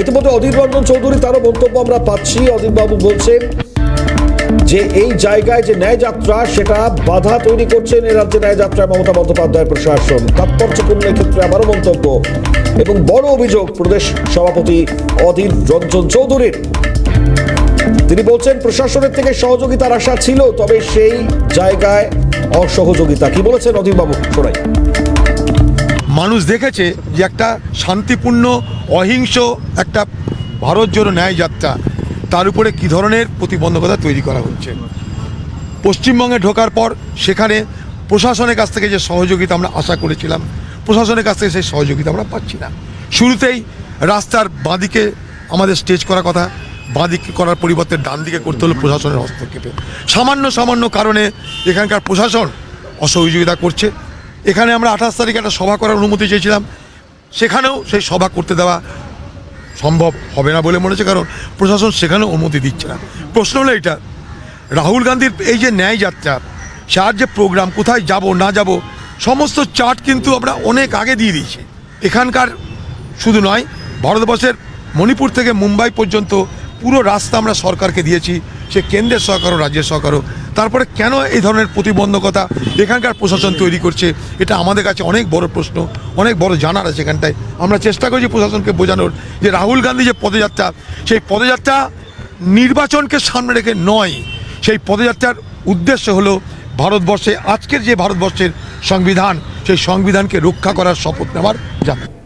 ইতিমধ্যে অধীর রঞ্জন চৌধুরী, তারও মন্তব্য আমরা পাচ্ছি। অধীরবাবু বলছেন যে এই জায়গায় যে ন্যায় যাত্রা সেটা বাধা তৈরি করছেন এ রাজ্যে ন্যায় যাত্রায় মমতা বন্দ্যোপাধ্যায় প্রশাসন। তাৎপর্যপূর্ণ ক্ষেত্রে আমারও মন্তব্য এবং বড় অভিযোগ প্রদেশ সভাপতি অধীর রঞ্জন চৌধুরীর। তিনি বলছেন, প্রশাসনের থেকে সহযোগিতার আশা ছিল, তবে সেই জায়গায় অসহযোগিতা। কি বলেছেন অধীরবাবু? শোনাই। মানুষ দেখেছে যে একটা শান্তিপূর্ণ, অহিংস একটা ভারত জোড়ো ন্যায় যাত্রা। তার উপরে কী ধরনের প্রতিবন্ধকতা তৈরি করা হচ্ছে? পশ্চিমবঙ্গে ঢোকার পর সেখানে প্রশাসনের কাছ থেকে যে সহযোগিতা আমরা আশা করেছিলাম, প্রশাসনের কাছ থেকে সেই সহযোগিতা আমরা পাচ্ছি না। শুরুতেই রাস্তার বাঁদিকে আমাদের স্টেজ করার কথা, বাঁদিকে করার পরিবর্তে ডান দিকে করতে হলো প্রশাসনের হস্তক্ষেপে। সামান্য সামান্য কারণে এখানকার প্রশাসন অসহযোগিতা করছে। এখানে আমরা আঠাশ তারিখে একটা সভা করার অনুমতি চেয়েছিলাম। সেখানেও সেই সভা করতে দেওয়া সম্ভব হবে না বলে মনে হচ্ছে, কারণ প্রশাসন সেখানেও অনুমতি দিচ্ছে না। প্রশ্ন হলো এটা রাহুল গান্ধীর এই যে ন্যায় যাত্রা, যার যে প্রোগ্রাম, কোথায় যাব, না যাব, সমস্ত চার্ট কিন্তু আমরা অনেক আগে দিয়ে দিয়েছি। এখানকার শুধু নয়, ভারতবর্ষের মণিপুর থেকে মুম্বাই পর্যন্ত পুরো রাস্তা আমরা সরকারকে দিয়েছি, সে কেন্দ্রের সরকারও, রাজ্যের সরকারও। তারপরে কেন এই ধরনের প্রতিবন্ধকতা এখানকার প্রশাসন তৈরি করছে? এটা আমাদের কাছে অনেক বড় প্রশ্ন, অনেক বড় জানার আছে এখানটায়। আমরা চেষ্টা করছি প্রশাসনকে বোঝানোর যে রাহুল গান্ধী যে পদযাত্রা, সেই পদযাত্রা নির্বাচনকে সামনে রেখে নয়, সেই পদযাত্রার উদ্দেশ্য হলো ভারতবর্ষে, আজকের যে ভারতবর্ষের সংবিধান, সেই সংবিধানকে রক্ষা করার শপথ নেওয়ার যাত্রা